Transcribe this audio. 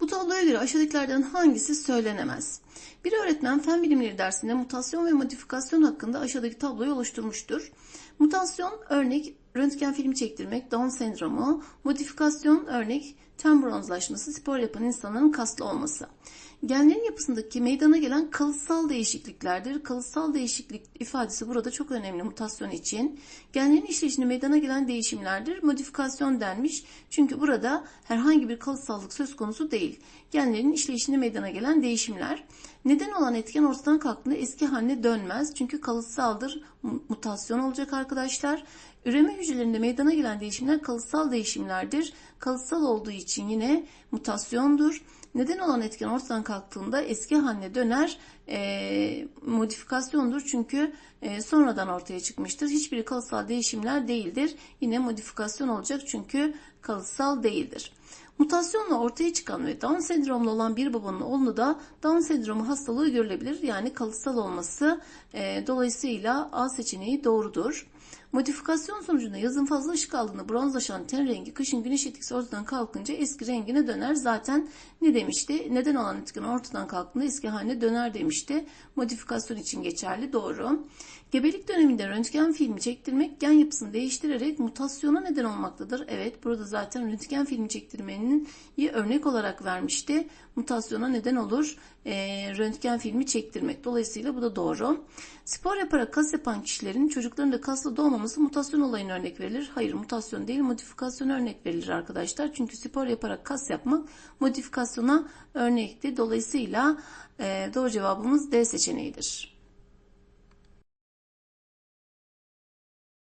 Bu tabloya göre aşağıdakilerden hangisi söylenemez? Bir öğretmen fen bilimleri dersinde mutasyon ve modifikasyon hakkında aşağıdaki tabloyu oluşturmuştur. Mutasyon örnek röntgen filmi çektirmek, Down sendromu, modifikasyon örnek ten bronzlaşması, spor yapan insanların kaslı olması. Genlerin yapısındaki meydana gelen kalıtsal değişikliklerdir. Kalıtsal değişiklik ifadesi burada çok önemli mutasyon için. Genlerin işleyişinde meydana gelen değişimlerdir. Modifikasyon denmiş. Çünkü burada herhangi bir kalıtsallık söz konusu değil. Genlerin işleyişinde meydana gelen değişimler. Neden olan etken ortadan kalktığında eski haline dönmez. Çünkü kalıtsaldır. Mutasyon olacak arkadaşlar. Üreme hücrelerinde meydana gelen değişimler kalıtsal değişimlerdir. Kalıtsal olduğu için yine mutasyondur. Neden olan etken ortadan kalktığında eski haline döner e, modifikasyondur. Çünkü e, sonradan ortaya çıkmıştır. Hiçbiri kalıtsal değişimler değildir. Yine modifikasyon olacak çünkü kalıtsal değildir. Mutasyonla ortaya çıkan ve Down sendromlu olan bir babanın oğlunda da Down sendromu hastalığı görülebilir. Yani kalıtsal olması e, dolayısıyla A seçeneği doğrudur. Modifikasyon sonucunda yazın fazla ışık aldığında bronzlaşan ten rengi kışın güneş etkisi ortadan kalkınca eski rengine döner. Zaten ne demişti? Neden olan etken ortadan kalktığında eski haline döner demişti. Modifikasyon için geçerli. Doğru. Gebelik döneminde röntgen filmi çektirmek gen yapısını değiştirerek mutasyona neden olmaktadır. Evet burada zaten röntgen filmi çektirmenin iyi örnek olarak vermişti. Mutasyona neden olur e, röntgen filmi çektirmek. Dolayısıyla bu da doğru. Spor yaparak kas yapan kişilerin çocukların kaslı doğmaması mutasyon olayına örnek verilir. Hayır mutasyon değil modifikasyon örnek verilir arkadaşlar. Çünkü spor yaparak kas yapmak modifikasyona örnekti. Dolayısıyla e, doğru cevabımız D seçeneğidir.